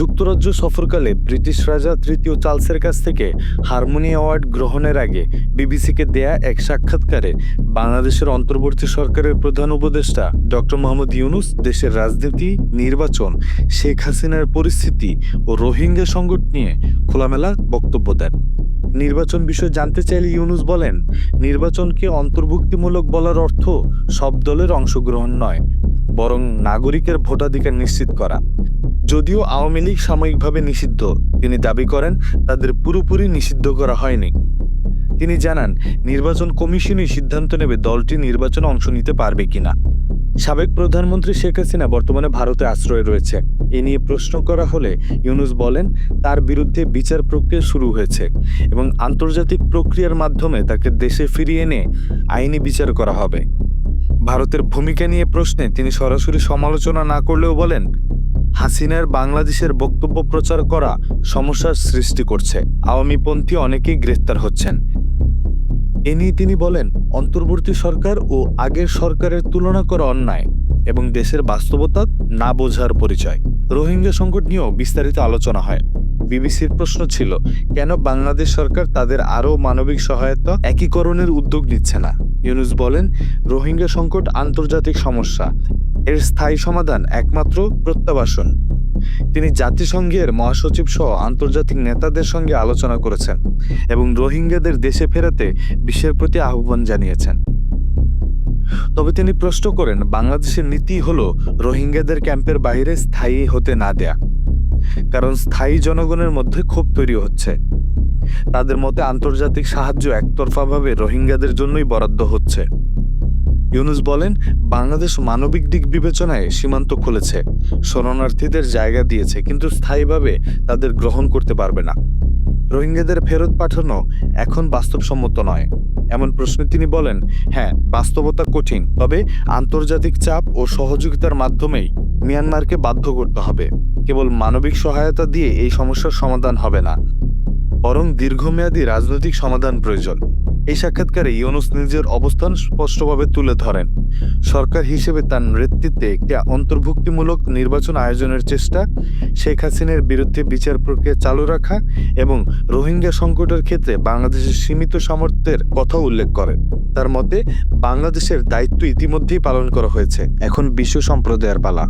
যুক্তরাজ্য সফরকালে ব্রিটিশ রাজা তৃতীয় চার্লসের কাছ থেকে হারমোনি অ্যাওয়ার্ড গ্রহণের আগে বিবিসিকে দেয়া এক সাক্ষাৎকারে বাংলাদেশের অন্তর্বর্তী সরকারের প্রধান উপদেষ্টা ডক্টর মোহাম্মদ ইউনুস, দেশের রাজনীতি, নির্বাচন, শেখ হাসিনার পরিস্থিতি ও রোহিঙ্গা সংকট নিয়ে খোলামেলা বক্তব্য দেন। নির্বাচন বিষয়ে জানতে চাইলে ইউনুস বলেন, নির্বাচনকে অন্তর্ভুক্তিমূলক বলার অর্থ সব দলের অংশগ্রহণ নয়, বরং নাগরিকের ভোটাধিকার নিশ্চিত করা। যদিও আওয়ামী লীগ সাময়িকভাবে নিষিদ্ধ, তিনি দাবি করেন তাদের পুরোপুরি নিষিদ্ধ করা হয়নি। তিনি জানান, নির্বাচন কমিশনই সিদ্ধান্ত নেবে দলটি নির্বাচনে অংশ নিতে পারবে কিনা। সাবেক প্রধানমন্ত্রী শেখ হাসিনা বর্তমানে ভারতে আশ্রয় রয়েছে। এ নিয়ে প্রশ্ন করা হলে ইউনুস বলেন, তার বিরুদ্ধে বিচার প্রক্রিয়া শুরু হয়েছে এবং আন্তর্জাতিক প্রক্রিয়ার মাধ্যমে তাকে দেশে ফিরিয়ে এনে আইনি বিচার করা হবে। ভারতের ভূমিকা নিয়ে প্রশ্নে তিনি সরাসরি সমালোচনা না করলেও বলেন হাসিনার বাংলাদেশের বক্তব্য প্রচার করা সমস্যার সৃষ্টি করছে। আওয়ামীপন্থী অনেকেই গ্রেফতার হচ্ছেন। এ নিয়ে তিনি বলেন, অন্তর্বর্তী সরকার ও আগের সরকারের তুলনা করা অন্যায় এবং দেশের বাস্তবতা না বোঝার পরিচয়। রোহিঙ্গা সংকট নিয়েও বিস্তারিত আলোচনা হয়। বিবিসির প্রশ্ন ছিল, কেন বাংলাদেশ সরকার তাদের আরও মানবিক সহায়তা একীকরণের উদ্যোগ নিচ্ছে না? ইউনুস বলেন, রোহিঙ্গা সংকট আন্তর্জাতিক সমস্যা। এর স্থায়ী সমাধান একমাত্র প্রত্যাবাসন। তিনি জাতিসংঘের মহাসচিব সহ আন্তর্জাতিক নেতাদের সঙ্গে আলোচনা করেছেন এবং রোহিঙ্গাদের দেশে ফেরাতে বিশ্বের প্রতি আহ্বান জানিয়েছেন। তবে তিনি প্রশ্ন করেন, বাংলাদেশের নীতি হল রোহিঙ্গাদের ক্যাম্পের বাইরে স্থায়ী হতে না দেয়া। কারণ স্থায়ী জনগণের মধ্যে ক্ষোভ তৈরি হচ্ছে। তাদের মতে আন্তর্জাতিক সাহায্য একতরফাভাবে রোহিঙ্গাদের জন্যই বরাদ্দ হচ্ছে। ইউনুস বলেন, বাংলাদেশ মানবিক দিক বিবেচনায় সীমান্ত খুলেছে, শরণার্থীদের জায়গা দিয়েছে, কিন্তু স্থায়ীভাবে তাদের গ্রহণ করতে পারবে না। রোহিঙ্গাদের ফেরত পাঠানো এখন বাস্তবসম্মত নয়। এমন প্রশ্নে তিনি বলেন হ্যাঁ বাস্তবতা কঠিন, তবে আন্তর্জাতিক চাপ ও সহযোগিতার মাধ্যমেই মিয়ানমারকে বাধ্য করতে হবে। কেবল মানবিক সহায়তা দিয়ে এই সমস্যার সমাধান হবে না, বরং দীর্ঘমেয়াদী রাজনৈতিক সমাধান প্রয়োজন। এই সাক্ষাৎকারে ইউনুস নিজের অবস্থান স্পষ্টভাবে তুলে ধরেন। সরকার হিসেবে তার নেতৃত্বে একটি অন্তর্ভুক্তিমূলক নির্বাচন আয়োজনের চেষ্টা, শেখ হাসিনার বিরুদ্ধে বিচার প্রক্রিয়া চালু রাখা এবং রোহিঙ্গা সংকটের ক্ষেত্রে বাংলাদেশের সীমিত সামর্থ্যের কথা উল্লেখ করেন। তার মতে, বাংলাদেশের দায়িত্ব ইতিমধ্যেই পালন করা হয়েছে। এখন বিশ্ব সম্প্রদায়ের পালা।